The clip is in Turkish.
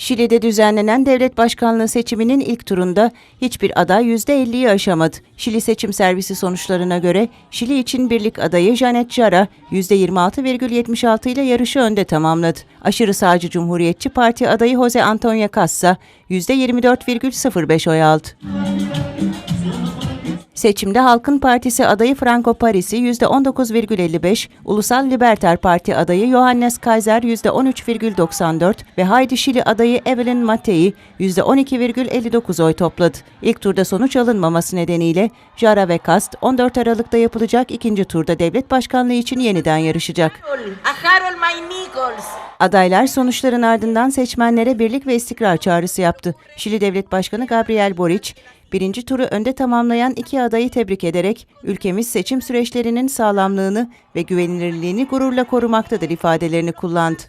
Şili'de düzenlenen devlet başkanlığı seçiminin ilk turunda hiçbir aday %50'yi aşamadı. Şili seçim servisi sonuçlarına göre Şili için birlik adayı Janet Jara %26,76 ile yarışı önde tamamladı. Aşırı sağcı Cumhuriyetçi Parti adayı Jose Antonio Cassa %24,05 oy aldı. Seçimde Halkın Partisi adayı Franco Parisi %19,55, Ulusal Libertar Parti adayı Johannes Kaiser %13,94 ve Haydi Şili adayı Evelyn Matei %12,59 oy topladı. İlk turda sonuç alınmaması nedeniyle Jara ve Kast 14 Aralık'ta yapılacak ikinci turda devlet başkanlığı için yeniden yarışacak. Adaylar sonuçların ardından seçmenlere birlik ve istikrar çağrısı yaptı. Şili Devlet Başkanı Gabriel Boric, birinci turu önde tamamlayan iki adayı tebrik ederek ülkemiz seçim süreçlerinin sağlamlığını ve güvenilirliğini gururla korumaktadır ifadelerini kullandı.